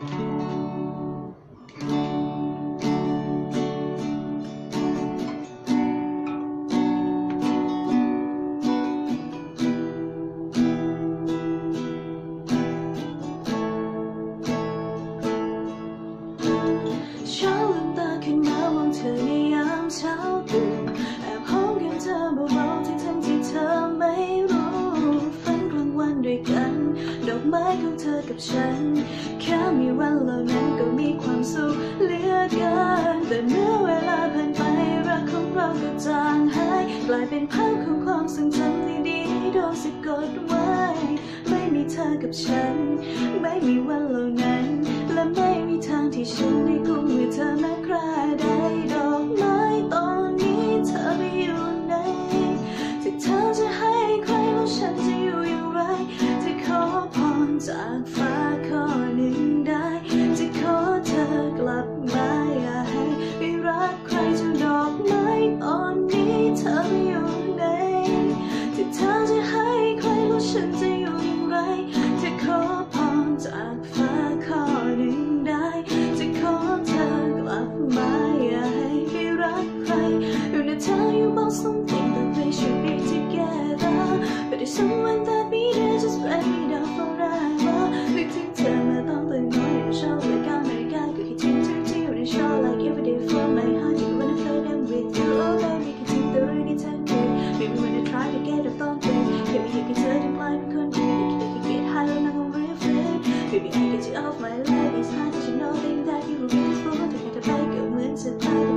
เช้าลืมตาขึ้นมามองเธอในยามเช้าตื่น ดอกไม้ของเธอกับฉัน แค่มีวันเหล่านั้นก็มีความสุขเหลือเกิน แต่เมื่อเวลาผ่านไปรักของเราก็จางหายกลายเป็นภาพของความทรงจำดีๆที่โดนสะกดไว้ ไม่มีเธอกับฉัน ไม่มีวันเหล่านั้น และไม่มีทางที่ฉันได้กุมมือเธอแม้คราใดากฟ้าข้อหนึ่งได้ที่ขอเธอกลับมาอย่าให้ไปรักใครจนดอกไม้ตอนนี้เธอไปอยู่ไหนที่เธอจะให้ใครแล้วฉันจะอยู่อย่างไรที่ขอพรจากฟ้าข้อหนึ่งได้ จะขอเธอกลับมาอย่าให้ไปรักใคร You know tell you about something that we should be together But there's someone that be there just let me ได้คิดได้แค่ get high แล้วนั่ง on real flame Baby I get you off my leg it's hard that you know think that you were beautiful ถึงแม้จะไปก็เ